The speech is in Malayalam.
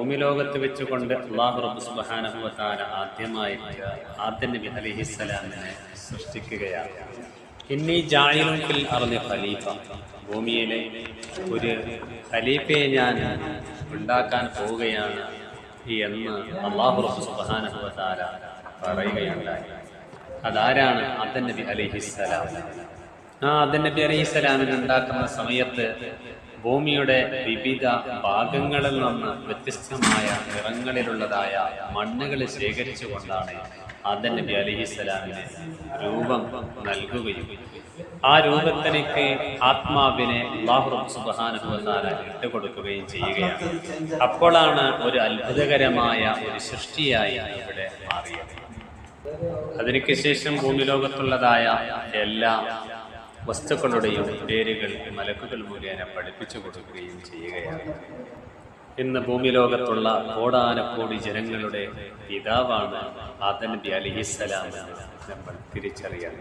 ഭൂമി ലോകത്ത് വെച്ചുകൊണ്ട് അള്ളാഹു റബ്ബ് സുബ്ഹാനഹുവതാല ആദ്യമായിട്ട് ആദ്യ നബി അലിഹിസ്സലാമിനെ സൃഷ്ടിക്കുകയാണ്. ഇന്നീ ജായിലും അറിഞ്ഞ ഖലീഫ. ഭൂമിയിലെ ഒരു ഖലീഫയെ ഞാൻ ഉണ്ടാക്കാൻ പോവുകയാണ് എന്ന് അള്ളാഹു റബ്ബ് സുബ്ഹാനഹുവതാല പറയുകയുണ്ടായി. അതാരാണ് ആദ്യ നബി അലിഹിസ്സലാം ആ ആദ്യ നബി അലിഹിസ്സലാമിനെ ഉണ്ടാക്കുന്ന സമയത്ത് ഭൂമിയുടെ വിവിധ ഭാഗങ്ങളിൽ നിന്ന് വ്യത്യസ്തമായ നിറങ്ങളിലുള്ളതായ മണ്ണുകൾ ശേഖരിച്ചുകൊണ്ടാണ് കൊണ്ടാണ് നബി അലിഹിസ്സലാമിന് രൂപം നൽകുകയും ആ രൂപത്തിലേക്ക് ആത്മാവിനെ സുബാനുഭവത്താല ഇട്ടുകൊടുക്കുകയും ചെയ്യുകയാണ്. അപ്പോഴാണ് ഒരു അത്ഭുതകരമായ ഒരു സൃഷ്ടിയായി ഇവിടെ മാറിയത്. അതിനുശേഷം ഭൂമി ലോകത്തുള്ളതായ എല്ലാ വസ്തുക്കളുടെയും പേരുകൾ മലക്കുകൾ മുഖേന പഠിപ്പിച്ചു കൊടുക്കുകയും ചെയ്യുകയാണ്. ഇന്ന് ഭൂമിലോകത്തുള്ള കോടാനക്കോടി ജനങ്ങളുടെ പിതാവാണ് ആദൻ നബി അലിഹിസ്സലാം നമ്മൾ തിരിച്ചറിയാൻ